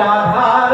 রাধারানী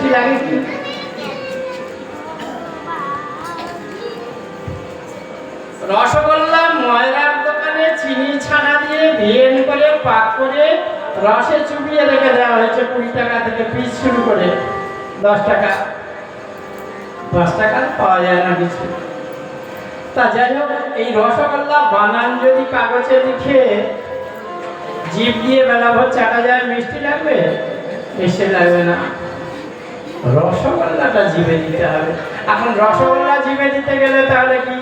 মিষ্টি লাগে রসগোল্লা ময়রার দোকানে চিনি ছানা দিয়ে বিয়েন করে পাক করে রসে চুবিয়ে রেখে দেওয়া হয়েছে কুড়ি টাকা থেকে পিস শুরু করে। দশ টাকা। দশ টাকা পাওয়া যায় না কিছু। তা যাই হোক, এই রসগোল্লা বানান যদি কাগজে লিখে জিভ দিয়ে বেলা ভোর চাটা যায়, মিষ্টি লাগবে? মিষ্টি লাগবে না। রসগোল্লাটা জিভে দিতে হবে। এখন রসগোল্লা জিভে দিতে গেলে তাহলে কি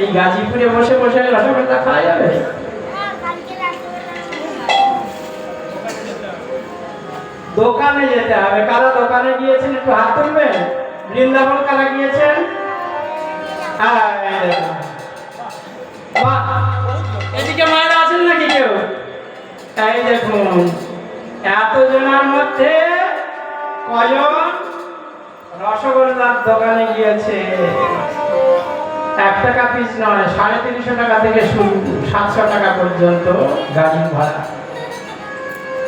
এই গাজীপুরে বসে বসে রসগোল্লা খাওয়া যাবে? দোকানে যেতে হবে। কারা দোকানে গিয়েছেন একটু হাত তুলবেন? বৃন্দাবন কারা গিয়েছেন? এদিকে মায়েরা আছেন নাকি কেউ? এই দেখুন, এতজনের মধ্যে রসগোল্লার দোকানে গিয়েছে। এক টাকা পিস নয়, সাড়ে তিনশো টাকা থেকে শুরু, সাতশো টাকা পর্যন্ত গাড়ি ভাড়া।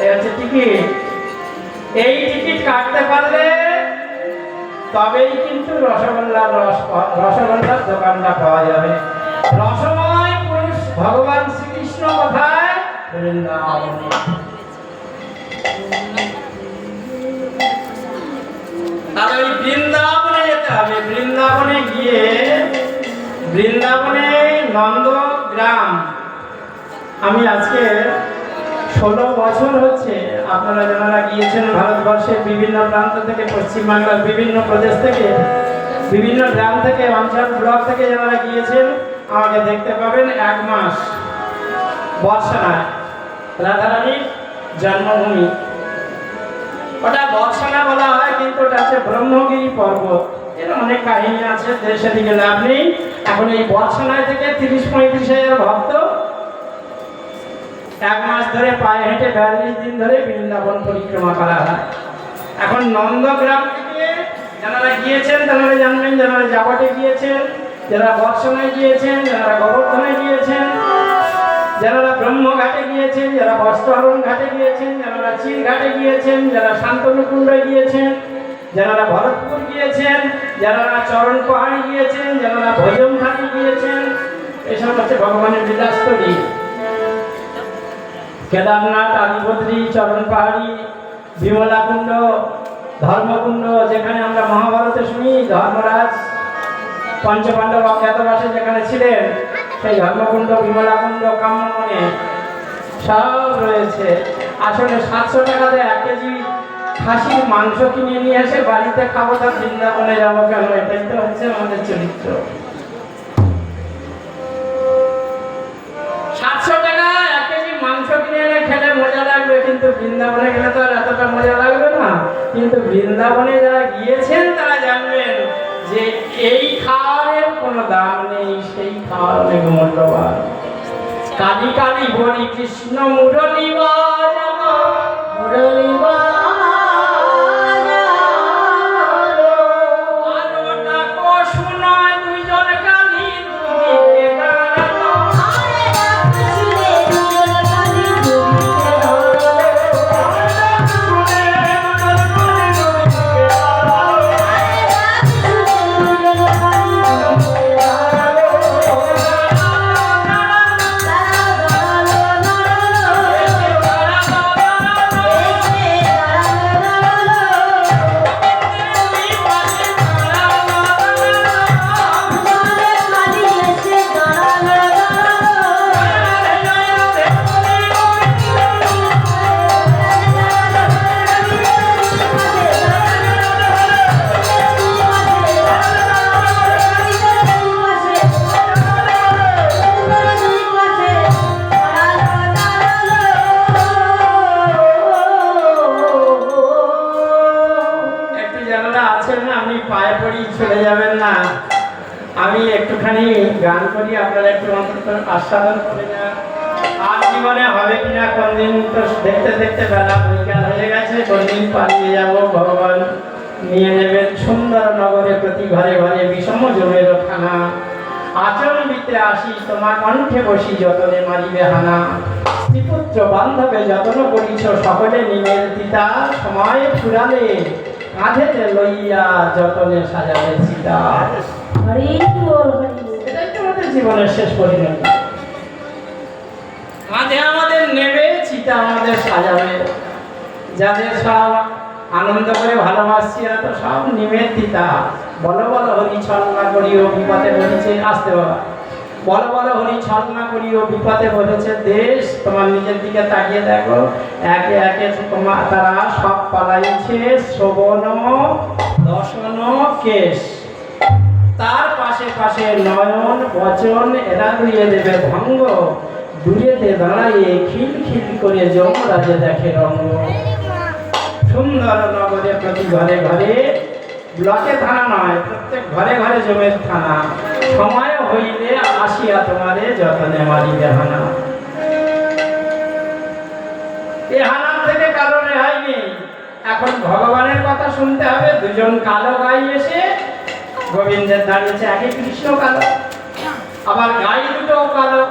এই হচ্ছে টিকিট এই টিকিট কাটতে পারলে তবেই কিন্তু রসগোল্লার রস, রসগোল্লার দোকানটা পাওয়া যাবে। রসময় পুরুষ ভগবান শ্রীকৃষ্ণ কোথায়? বৃন্দাবনে। তাহলে ওই বৃন্দাবনে যেতে হবে। বৃন্দাবনে গিয়ে, বৃন্দাবনে নন্দগ্রাম। আমি আজকে ষোলো বছর হচ্ছে, আপনারা যারা গিয়েছেন ভারতবর্ষের বিভিন্ন প্রান্ত থেকে পশ্চিমবাংলার বিভিন্ন প্রদেশ থেকে, বিভিন্ন গ্রাম থেকে, অঞ্চল ব্লক থেকে যারা গিয়েছেন, আমাকে দেখতে পাবেন এক মাস। বর্ষানায় রাধারানীর জন্মভূমি। ওটা বর্ষানা বলা হয়, কিন্তু ওটা হচ্ছে ব্রহ্মগিরি পর্বত এর অনেক কাহিনী আছে দেশে দিকে লাভ নেই। এখন এই থেকে তিরিশ পঁয়ত্রিশ হাজার ভক্ত এক মাস ধরে পায়ে হেঁটে বিয়াল্লিশ দিন ধরে বৃন্দাবন পরিক্রমা করা হয়। এখন নন্দগ্রাম থেকে যারা গিয়েছেন, তারা জানবেন, যারা জাবটে গিয়েছেন, যারা বর্ষণায় গিয়েছেন, যারা গোবর্ধনে গিয়েছেন যারা ব্রহ্ম ঘাটে গিয়েছেন, যারা বস্ত্রহরণ ঘাটে গিয়েছেন, যারা চিল ঘাটে গিয়েছেন, যারা শান্তনুকুণ্ডে গিয়েছেন, যারা ভরতপুর গিয়েছেন, যারা চরণ পাহাড়ি গিয়েছেন, যারা ভোজন ঘাটে গিয়েছেন এসব হচ্ছে ভগবানের বিলাসতরী কেদারনাথ আদিবদ্রী চরণ পাহাড়ি, বিমলাকুণ্ড, ধর্মকুণ্ড, যেখানে আমরা মহাভারতে শুনি, ধর্মরাজ, পঞ্চপাণ্ডব অজ্ঞাতবাসে যেখানে ছিলেন সেই ধর্মকুণ্ড বিমলাকুণ্ড কাম্যমনে সব রয়েছে। আসলে সাতশো টাকাতে এক কেজি খাসির মাংস কিনে নিয়ে এসে বাড়িতে খাব তার বৃন্দাবনে যাব কেন? এটাই তো হচ্ছে আমাদের চরিত্র। টাকা বৃন্দাবনে গেলে তো আর এতটা মজা লাগবে না। কিন্তু বৃন্দাবনে যারা গিয়েছেন তারা জানবেন যে এই কোনো দাম নেই সেই খাওয়ার মূল্যবান। কালী কালী বলি কৃষ্ণ মুরলী বাজানো মুরলী দেখতে বেলা বিকাল হয়ে গেছে কোনদিন পালিয়ে যাব ভগবান। নিয়ে নেবেন সুন্দর নগরে প্রতি ঘরে ঘরে বিষম জমের খানা। আচরণ দিতে আসি তোমার কণ্ঠে বসি যতনে মারিবে হানা। স্ত্রীপুত্র বান্ধবে যত্ন করিছ সকলে নিমের দিতা সময় ফুরালে কাঁধেতে লইয়া যতনে সাজাবে সীতা। এটাই তো আমাদের জীবনের শেষ পরিণতি। কাঁধে আমাদের নেবে চিতা আমাদের সাজাবে। যাদের সব আনন্দ করে ভালোবাসছি এরা তো সব নিমের দিতা। বলো বলো, হরি ছলনা করিও, বিপদে বলেছে আসতে বাবা। বলো বলো, হরি ছলনা করিও, বিপদে বলেছে দেশ। তোমার নিজের দিকে তাকিয়ে দেখো। একে একে তোমার তারা সব পালাইছে শোভন দশন কেশ। তার পাশে পাশে নয়ন, বচন, এরা দুইয়ে দেবে ভঙ্গ। দূরেতে দাঁড়াইয়ে খিল খিল করে যমরাজে দেখে রঙ্গ সুন্দর নগরে প্রতি ঘরে ঘরে, ব্লকে থানা নয়, প্রত্যেক ঘরে ঘরে জমের থানা। সময় হইলে আসিয়া তোমারে যতনে মারিবে হানা এ হানার থেকে কারও রেহাই নেই। এখন ভগবানের কথা শুনতে হবে, দুজন কালো গাই এসে গোবিন্দের দাঁড়িয়েছে, আগে কৃষ্ণ কালো, আবার গাই দুটো কালো।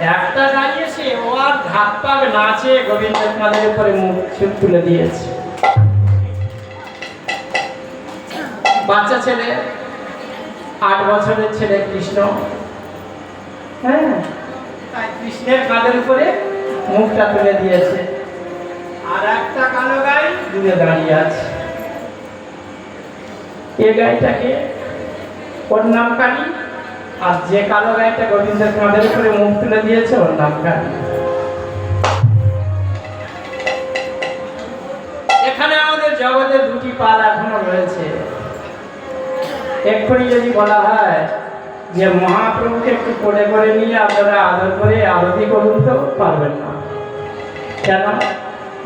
একটা এসে ও আর ধাপ পাক নাচে গোবিন্দের উপরে মুখ তুলে দিয়েছে। বাচ্চা ছেলে, আট বছরের ছেলে কৃষ্ণ। হ্যাঁ তাই কৃষ্ণের কাঁধের উপরে মুখটা তুলে দিয়েছে। আর একটা কালো গাই দূরে দাঁড়িয়ে আছে। এ গাইটাকে ওর নাম কালী আর যে কালো গাইটা গোবিন্দের কাঁধের উপরে মুখ তুলে দিয়েছে, ওর নাম এখানে আমাদের জগতে দুটি পাল এখনও রয়েছে। এক্ষুনি যদি বলা হয় যে মহাপ্রভুকে একটু কোলে করে নিয়ে আপনারা আদর করে আরতি করুন তো, পারবেন না। কেন?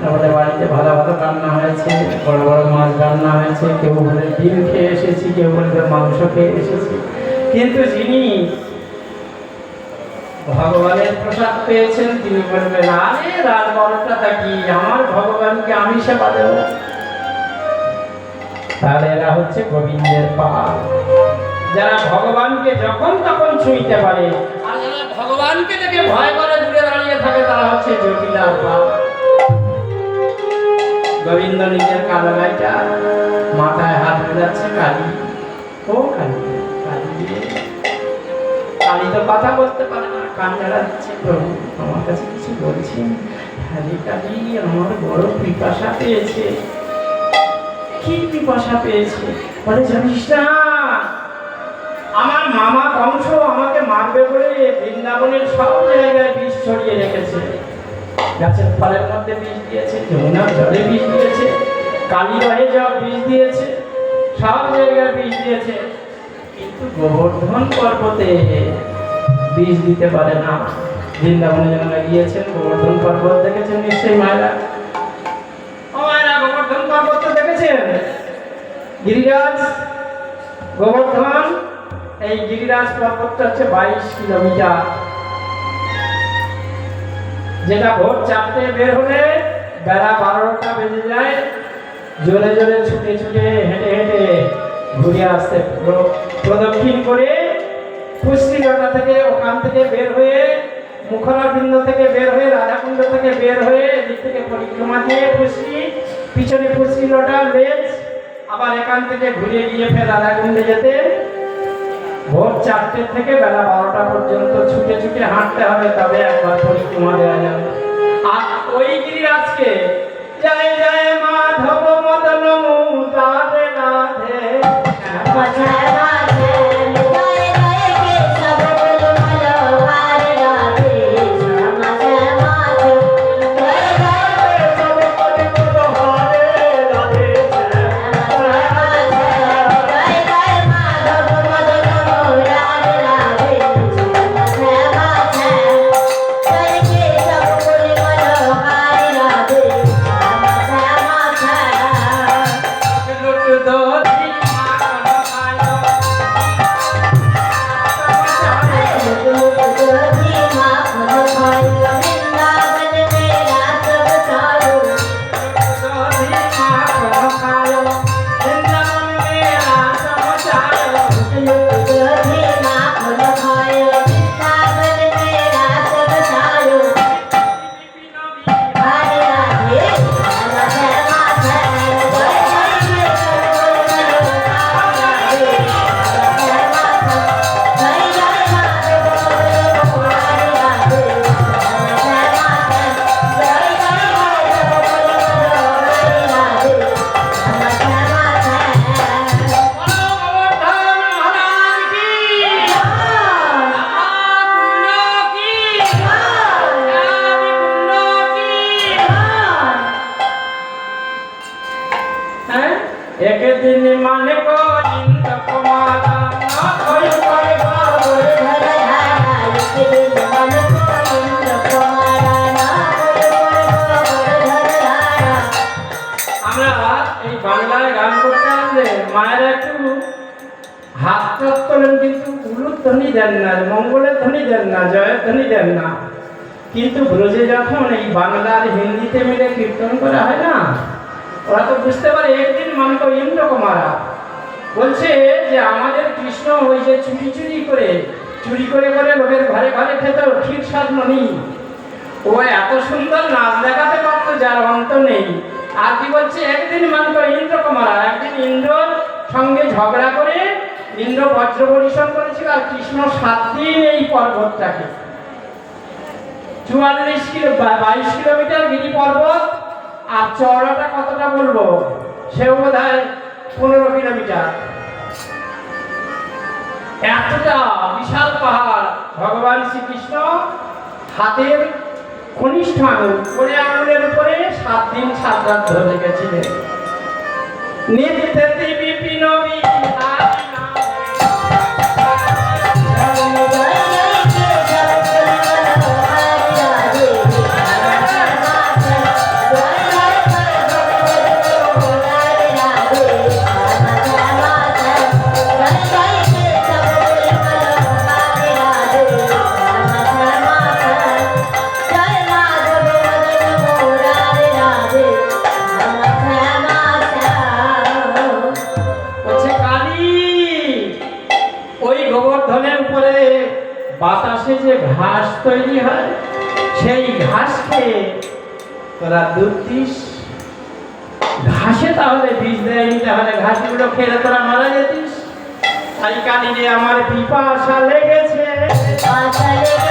আমাদের বাড়িতে ভালো ভালো রান্না হয়েছে, বড় বড় মাছ রান্না হয়েছে, কেউ বলে ডিম খেয়ে এসেছি, কেউ বলে মাংস খেয়ে এসেছি। কিন্তু যিনি ভগবানের প্রসাদ পেয়েছেন, তিনি বলবেন, আরে রাত বারোটা কি আমার ভগবানকে আমি সেবা দেব। তাহলে এরা হচ্ছে গোবিন্দের পাল। যারা ভগবানকে যখন তখন ছুঁইতে পারে, আর যারা ভগবানকে ভয় করে, দূরে দাঁড়িয়ে থাকে, তারা হচ্ছে জটিলার গোবিন্দ নিজের কালো মাথায় হাত বোঝাচ্ছে কালী, ও কালী। কালী তো কথা বলতে পারে না কান যারা দিচ্ছে প্রভু। আমার কাছে কিছু বলছেন হ্যারি কালী আমার বড় পিপাসা পেয়েছে। কি পিপাসা পেয়েছে? বলে, জানিস না, আমার মামা কংস আমাকে মারবে বলে বৃন্দাবনের সব জায়গায় বিষ ছড়িয়ে রেখেছে। গাছের ফলের মধ্যে বিষ দিয়েছে, যমুনার জলে বিষ দিয়েছে কালীবাহে জল বিষ দিয়েছে, সব জায়গায় বিষ দিয়েছে। গোবর্ধন পর্বতে বীজ দিতে পারে না। বৃন্দাবনে যারা গিয়েছেন গোবর্ধন পর্বত, দেখেছেন নিশ্চয়ই মায়েরা? ও মায়েরা, গোবর্ধন পর্বত তো দেখেছেন? গিরিরাজ, গোবর্ধন, এই গিরিরাজ পর্বতটা হচ্ছে বাইশ কিলোমিটার। যেটা ভোর চারটে বের হলে বেলা বারোটা বেজে যায়। জোরে জোরে ছুটে ছুটে হেঁটে হেঁটে ঘুরে আসতে প্রদক্ষিণ করে কুষ্টিগড়া থেকে ওখান থেকে বের হয়ে মুখরাবৃন্দ থেকে বের হয়ে, রাধাকুণ্ড থেকে বের হয়ে, এদিক থেকে পরিক্রমা দিয়ে কুষ্টি পিছনে কুষ্টি লোটা লেজ। আবার এখান থেকে ঘুরে গিয়ে ফের রাধাকুণ্ডে যেতে। ভোর চারটে থেকে বেলা বারোটা পর্যন্ত ছুটে ছুটে হাঁটতে হবে, তবে একবার পরিক্রমা দেওয়া যাবে। আর ওই গিরিরাজকে জয় জয় মাধব মদন 我才 ধ্বনি দেন না, মঙ্গলের ধ্বনি দেন না, জয়ের ধ্বনি দেন না। কিন্তু ব্রজে যখন এই বাংলার হিন্দিতে মিলে কীর্তন করা হয় না, ওরা তো বুঝতে পারে একদিন মানব ইন্দ্র কুমারা বলছে যে আমাদের কৃষ্ণ ওই যে চুরি চুরি করে চুরি করে করে লোকের ঘরে ঘরে খেত, ঠিক সাধ নেই ও এত সুন্দর নাচ দেখাতে পারতো যার অন্ত নেই। আর কি বলছে, একদিন মানব ইন্দ্র কুমারা একদিন ইন্দ্রর সঙ্গে ঝগড়া করে ইন্দ্র বজ্র পরিশ্রম করেছিল আর কৃষ্ণ সাত দিন এই পর্বতটাকে। চুয়াল্লিশ কিলো বাইশ কিলোমিটার গিরি পর্বত, আর চওড়াটা কতটা বলব? সেও বোধ হয় পনেরো কিলোমিটার। এতটা বিশাল পাহাড়, ভগবান শ্রীকৃষ্ণ হাতের কনিষ্ঠ আঙুল করে আঙুলের উপরে সাত দিন সাত রাত ধরে রেখেছিলেন। নিত্যে বিপিন বিহারী ঘাস তৈরি হয়, সেই ঘাসকে তোরা দুধ দিস। ঘাসে তাহলে বীজ দেয়নি তাহলে ঘাসগুলো খেলে তোরা মারা যেতিস। তাই আমার পিপাসা লেগেছে। তবে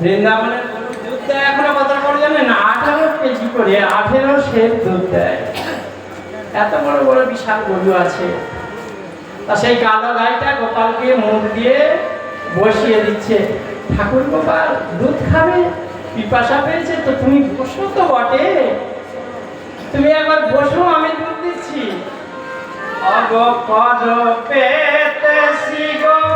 বৃন্দাবনের দুধ দেয় এখনও কত করে জানেন? আঠারো কেজি করে, আঠেরো সের দুধ দেয়। এত বড় বড় বিশাল গরু আছে। তা সেই কালো গাইটা গোপালকে মুখ দিয়ে বসিয়ে দিচ্ছে, ঠাকুর গোপাল, দুধ খাবে? পিপাসা পেয়েছে তো তুমি বসো তো বটে। তুমি একবার বসো, আমি দুধ দিচ্ছি। অগ পদ পেতেছি গোবিন্দ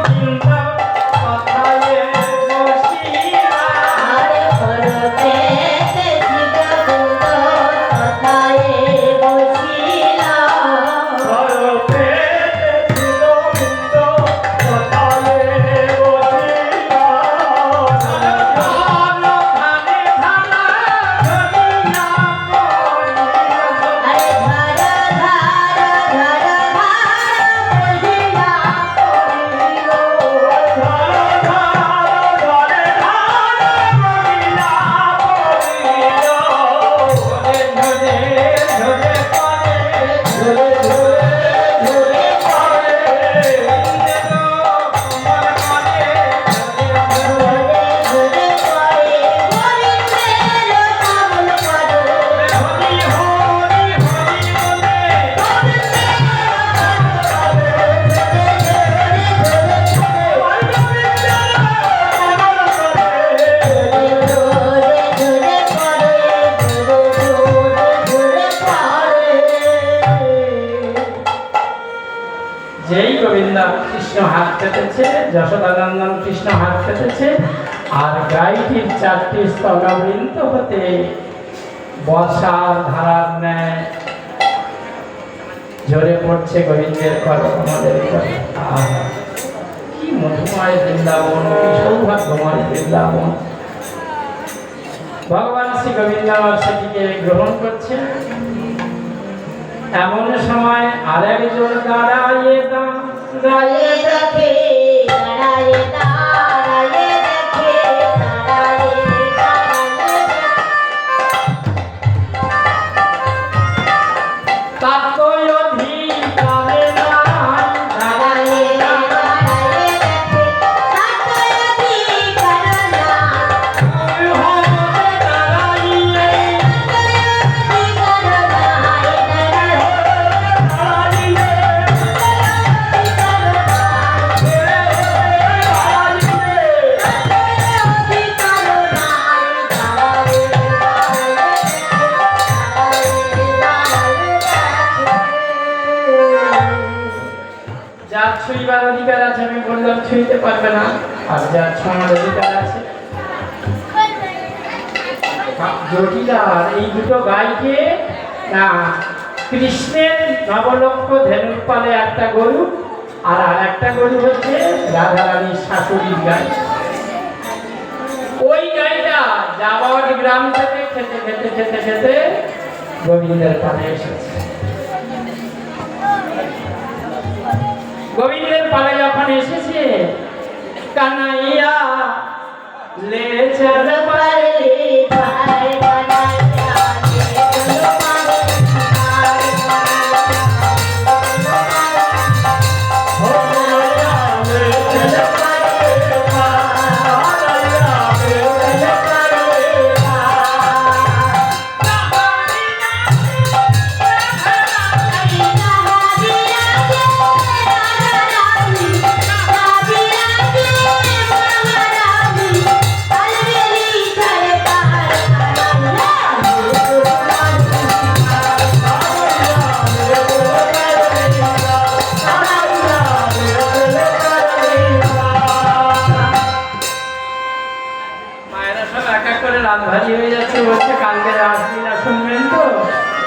হাত পেতেছে যশোদানন্দন কৃষ্ণ হাত পেতেছে আর গাইটির চারটি স্তনবৃন্ত হতে বর্ষার ধারার ন্যায় ঝরে পড়ছে গোবিন্দের উপরে কি মধুময় বৃন্দাবন, কি সৌভাগ্যময় বৃন্দাবন। ভগবান শ্রী গোবিন্দ আবার সেটিকে গ্রহণ করছে এমন সময় আর একজন দাঁড়াইয়ে দাঁড়িয়ে দেখে দাঁড়ায়ে রাধারানীর শাশুড়ির গাই ওই গাইটা যাবার গ্রাম থেকে খেতে খেতে খেতে খেতে গোবিন্দের পানে এসেছে। গোবিন্দের পালে যখন এসেছে, কানাইয়া লে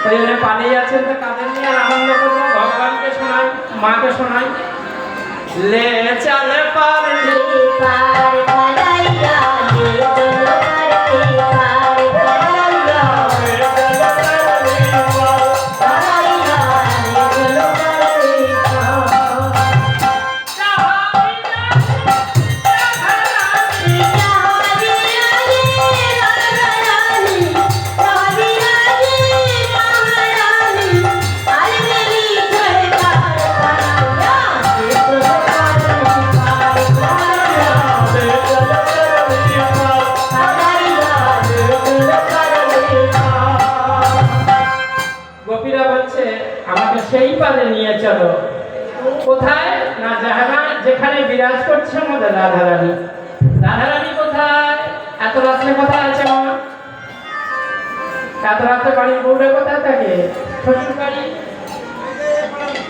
ওই পালিয়ে যাচ্ছেন তো কাদের নিয়ে আনন্দ করব? ভগবানকে শোনাই, মাকে শোনাই। লে চালে পারলি গোপীরা রাধারানী। রাধারানী কোথায়? এত রাত্রে কোথায় আছে এত রাত্রে বাড়ির বউরে কোথায় থাকে? বাড়ি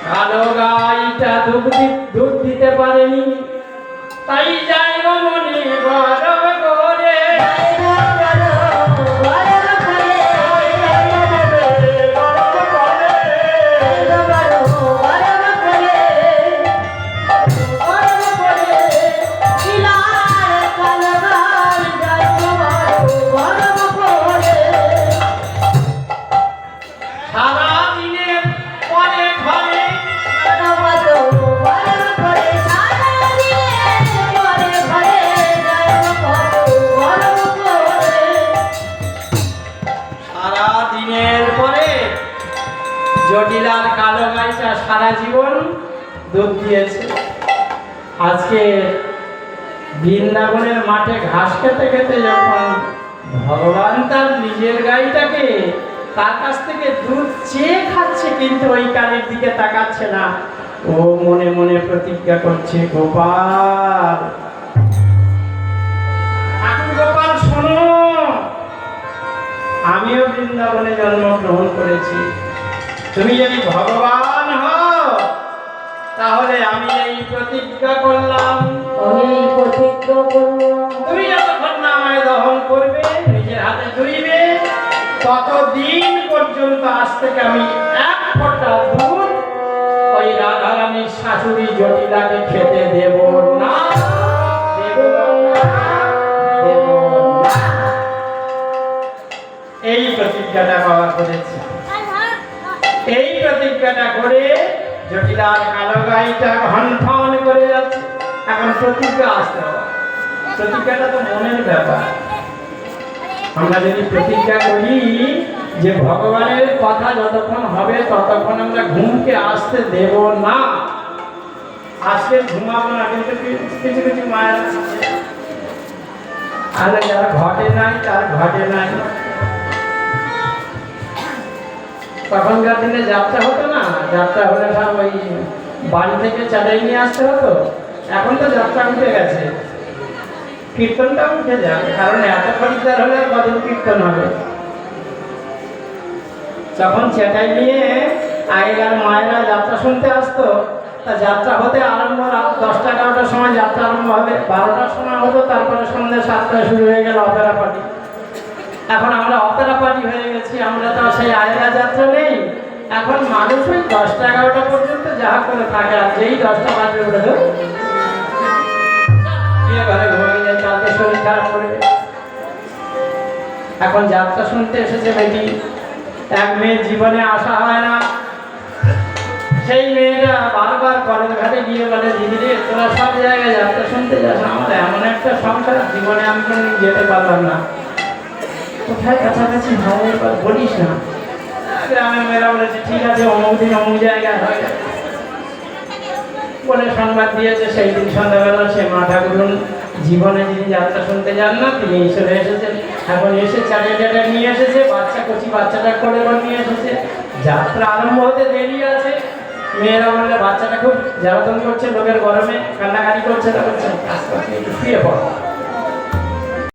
কালো গাইটা দুধ দুধ দিতে পারেনি। তাই যাই মনে গরম সারা জীবন দুধ দিয়েছে। আজকে বৃন্দাবনের মাঠে ঘাস খেতে খেতে যখন ভগবান তার নিজের গাইটাকে তার কাছ থেকে দুধ চেয়ে খাচ্ছে, কিন্তু ওই কালের দিকে তাকাচ্ছে না। ও মনে মনে প্রতিজ্ঞা করছে, গোপাল গোপাল, শোনো, আমিও বৃন্দাবনে জন্মগ্রহণ করেছি। তুমি যদি ভগবান তাহলে আমি এই প্রতিজ্ঞা করলাম। আমি প্রতিজ্ঞা করলাম। তুমি যতক্ষণ না আমায় দহন করবে নিজের হাতে ধুইবে ততদিন পর্যন্ত আজ থেকে আমি এক ফোঁটা দুধ ওই রাধারানীর শাশুড়ি জটিলাকে খেতে দেব না। দেব দেব না। প্রতিজ্ঞাটা বাবা করেছে। এই প্রতিজ্ঞাটা করে জটিলার কালো গাড়িটা ঘন ঘন করে যাচ্ছে। এখন প্রতিজ্ঞা আসতে হবে। প্রতিজ্ঞাটা তো মনের ব্যাপার। আমরা যদি প্রতিজ্ঞা করি যে ভগবানের কথা যতক্ষণ হবে, ততক্ষণ আমরা ঘুমকে আসতে দেব না। আজকে ঘুমাবো না, কিন্তু কিছু কিছু মায়ের আর যার ঘটে নাই, তার ঘটে নাই। তখনকার দিনে যাত্রা হতো না, যাত্রা হলে সব ওই বাড়ি থেকে চালিয়ে নিয়ে আসতে হতো। এখন তো যাত্রা উঠে গেছে। কীর্তনটা উঠে যাবে কারণ এত খরিদ্দার হলে কদিন কীর্তন হবে? যখন চেটাই নিয়ে আগেকার মায়েরা যাত্রা শুনতে আসতো, তা যাত্রা হতে আরম্ভ রাত দশটা, এগারোটার সময় যাত্রা আরম্ভ হবে, বারোটার সময় হতো, তারপরে সন্ধ্যে সাতটায় শুরু হয়ে গেল অপেরা পার্টি। এখন আমরা অপেরা পার্টি হয়ে গেছি, আমরা তো সেই আয়েরা যাত্রা নেই। এখন মানুষ ওই দশটা এগারোটা পর্যন্ত যাহা করে থাকে, আর যেই দশটা বাজে উঠে দেবে। গিয়ে ঘরে ঘুমিয়ে যায়, কালকে শরীর খারাপ করবে এখন যাত্রা শুনতে এসেছে বেটি এক মেয়ের জীবনে আসা হয় না। সেই মেয়েটা বারবার কলেজ ঘাটে গিয়ে বলে, দিদি তোরা সব জায়গায় যাত্রা শুনতে যাস আমার এমন একটা সংসার, জীবনে আমি যেতে পারলাম না। কোথায় কাছাকাছি? হয় এবার বলিস না। গ্রামে মেয়েরা বলেছে, ঠিক আছে, অমুক দিন অমুক জায়গায় হয় বলে সংবাদ দিয়েছে, সেই দিন সন্ধ্যাবেলা সে মা ঠাকুরুন জীবনে যিনি যাত্রা শুনতে যান না, তিনি চলে এসেছেন। এখন এসে চালিয়ে চাটা নিয়ে এসেছে, বাচ্চা কচি বাচ্চাটা করে করে নিয়ে এসেছে। যাত্রা আরম্ভ হতে দেরি আছে। মেয়েরা বললে, বাচ্চাটা খুব জ্বালাতন করছে, লোকের গরমে কান্নাকাটি করছে তা করছে আস্তে আস্তে একটু শুয়ে পড়ো।